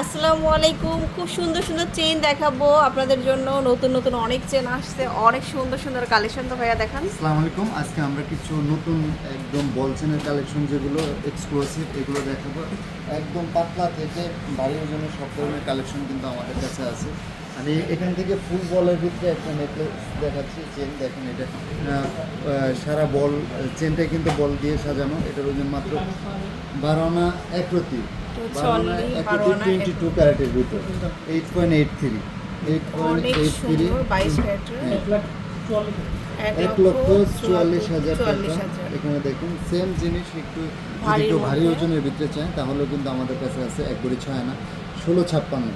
আসসালামু আলাইকুম। খুব সুন্দর সুন্দর চেন দেখাবো আপনাদের জন্য। নতুন নতুন অনেক চেন আসছে। অনেক সুন্দর সুন্দর কালেকশন তো ভাইয়া দেখান। আসসালামু আলাইকুম। আজকে আমরা কিছু নতুন একদম বলচেনের কালেকশন যেগুলো এক্সক্লুসিভ এগুলো দেখাবো। একদম পাতলা থেকে বাড়ির জন্য সব ধরনের কালেকশন কিন্তু আমাদের কাছে আছে। আমি এখান থেকে ফুল বলের ভিতরে একটা নেকলেস দেখাচ্ছি চেন দেখেন এটা। সারা বল চেনটাই কিন্তু বল দিয়ে সাজানো এটার ওজন মাত্র বারো আনা একরতি একরতি টোয়েন্টি টু ক্যারেটের ভিতর। Eight point eight three eight point eight three এক লক্ষ চুয়াল্লিশ হাজার টাকা। এখানে দেখুন সেম জিনিস একটু যদি ভারী ওজনের ভিতরে চায় তাহলেও কিন্তু আমাদের কাছে আছে এক বড়ি ছয় না ষোলো ছাপ্পান্ন।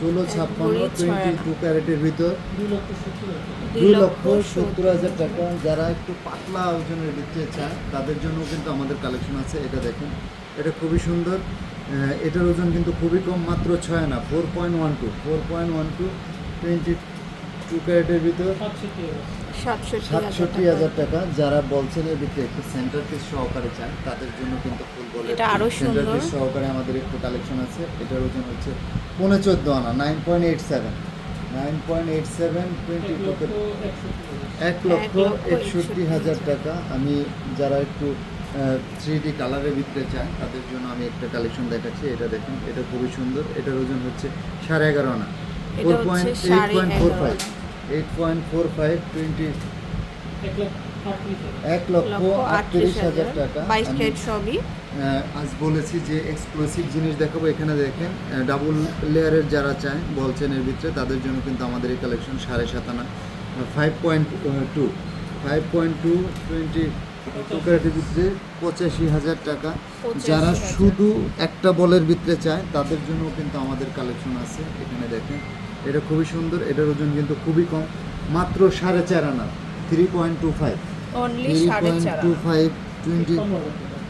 ষোলো ছাপ্পান্ন টোয়েন্টি টু ক্যারেটের ভিতর দুই লক্ষ সত্তর হাজার টাকা। যারা একটু পাতলা ওজনের দিতে চায় তাদের জন্য কিন্তু আমাদের কালেকশন আছে এটা দেখেন। এটা খুবই সুন্দর। এটার ওজন কিন্তু খুবই কম মাত্র ছয় না four point one two four point one two twenty two ক্যারেটের ভিতর? সাতষট্টি হাজার টাকা। যারা বলছেন এর ভিতরে একটু সেন্টার পিস সহকারে চান তাদের জন্য কিন্তু ফুল বলে সেন্টার সুন্দর। পিস সহকারে আমাদের একটু কালেকশন আছে। এটার ওজন হচ্ছে পৌনে চোদ্দ আনা nine point eight seven nine point eight seven twenty এক লক্ষ লক্ষ একষট্টি হাজার টাকা। আমি যারা একটু থ্রি ডি কালারের ভিতরে চান তাদের জন্য আমি একটা কালেকশন দেখাচ্ছি। এটা দেখুন এটা খুবই সুন্দর। এটার ওজন হচ্ছে সাড়ে এগারো আনা। Four point eight point four five eight point four five twenty এক লক্ষ আটত্রিশ হাজার টাকা। বাইশ ক্যারেট সবই। আজ বলেছি যে এক্সক্লুসিভ জিনিস দেখাবো। এখানে দেখেন ডাবল লেয়ারের যারা চায় বলছেন এর ভিতরে তাদের জন্য কিন্তু আমাদের এই কালেকশন সাড়ে সাত আনা। Five point two five point two twenty ভিতরে পঁচাশি হাজার টাকা। যারা শুধু একটা বলের ভিতরে চায় তাদের জন্য কিন্তু আমাদের কালেকশন আছে। এখানে দেখেন এটা খুবই সুন্দর এটার ওজন কিন্তু খুবই কম মাত্র সাড়ে চার আনা three point two five three point two five twenty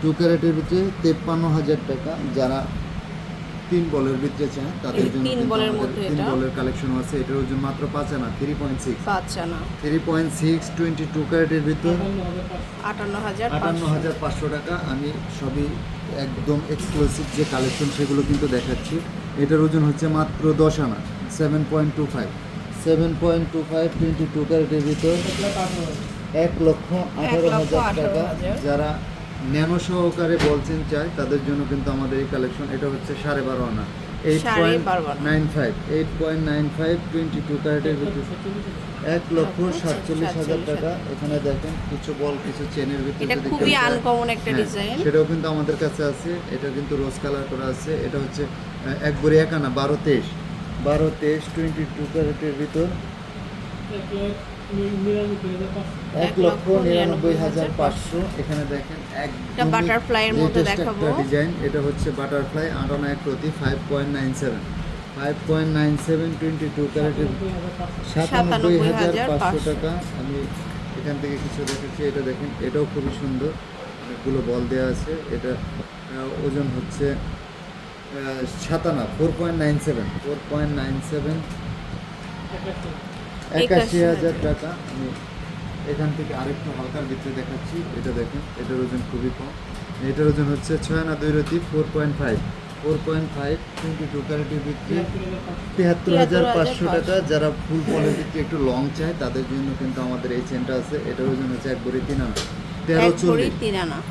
two ক্যারেটের ভিতরে তেপ্পান্ন হাজার টাকা যারা তিন বলের ভিতরে চায় তাদের জন্য তিন বলের মধ্যে তিন বলের কালেকশন আছে এটার ওজন মাত্র পাঁচ আনা থ্রি পয়েন্ট সিক্স পাঁচ আনা। Three point six twenty two ক্যারেটের ভিতর আটান্ন হাজার আটান্ন হাজার পাঁচশো টাকা আমি সবই একদম এক্সক্লুসিভ যে কালেকশন সেগুলো কিন্তু দেখাচ্ছি। এটার ওজন হচ্ছে মাত্র দশ আনা। Seven point two five seven point two five twenty two ক্যারেটের ভিতর এক লক্ষ আঠারো হাজার টাকা যারা ন্যানো সহকারে বলছেন চায় তাদের জন্য কিন্তু আমাদের এই কালেকশন এটা হচ্ছে সাড়ে বারো আনা। Eight point nine five eight point nine five twenty two ক্যারেটের ভিতর। এক লক্ষ সাতচল্লিশ হাজার টাকা। এখানে দেখেন কিছু বল কিছু চেনের ভিতরে এটা খুবই আনকমন একটা হ্যাঁ, ডিজাইন সেটাও কিন্তু আমাদের কাছে আছে। এটা কিন্তু রোজ কালার করা আছে। এটা হচ্ছে এক বড়ি এক আনা বারো তেইশ। বারো তেইশ টোয়েন্টি টু ক্যারেটের ভিতর এক লক্ষ নিরানব্বই হাজার পাঁচশো। এখানে দেখেন মধ্যে দেখাবো। ডিজাইন এটা হচ্ছে বাটারফ্লাই আটানা এক প্রতি five point nine seven five point nine seven twenty two ক্যারেটের সাতানব্বই হাজার পাঁচশো টাকা। আমি এখান থেকে কিছু দেখেছি এটা দেখেন এটাও খুবই সুন্দর। অনেকগুলো বল দেওয়া আছে। এটা ওজন হচ্ছে সাতানা four point nine seven four point nine seven একাশি হাজার টাকা। আমি এখান থেকে আরেকটু হালকার ভিতরে দেখাচ্ছি। এটা দেখেন এটার ওজন খুবই কম। এটার ওজন হচ্ছে ছয় না দুই রতি four point five four point five twenty two ক্যারেটের ভিতরে তিয়াত্তর হাজার পাঁচশো। টাকা। যারা ফুল ফলের ভিতরে একটু লং চায় তাদের জন্য কিন্তু আমাদের এই চেনটা আছে। এটার ওজন হচ্ছে এক বড়ি তিন আনা। তেরো চল্লিশ।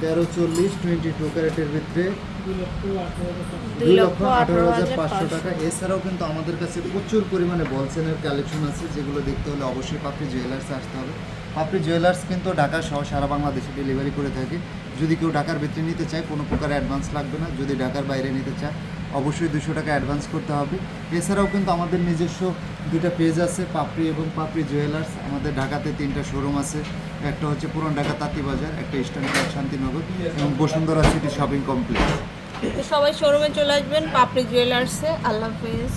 তেরো চল্লিশ টোয়েন্টি টু ক্যারেটের ভিতরে দুই লক্ষ আঠারো হাজার পাঁচশো টাকা। এছাড়াও কিন্তু আমাদের কাছে প্রচুর পরিমাণে বলসেনের কালেকশন আছে যেগুলো দেখতে হলে অবশ্যই পাপড়ি জুয়েলার্স আসতে হবে। পাপড়ি জুয়েলার্স কিন্তু ঢাকা সহ সারা বাংলাদেশে ডেলিভারি করে থাকে। যদি কেউ ঢাকার ভিতরে নিতে চায় কোনো প্রকার অ্যাডভান্স লাগবে না। যদি ঢাকার বাইরে নিতে চায় অবশ্যই দুশো টাকা অ্যাডভান্স করতে হবে। এছাড়াও কিন্তু আমাদের নিজস্ব দুইটা পেজ আছে পাপড়ি এবং পাপড়ি জুয়েলার্স আমাদের ঢাকাতে তিনটা শোরুম আছে। একটা হচ্ছে পুরান ঢাকা তাঁতিবাজার একটা ইস্টার্ন পার্ক শান্তিনগর এবং বসুন্ধরা সিটি শপিং কমপ্লেক্স সবাই শোরুমে চলে আসবেন, পাপড়ি জুয়েলার্সে আল্লাহ হাফেজ।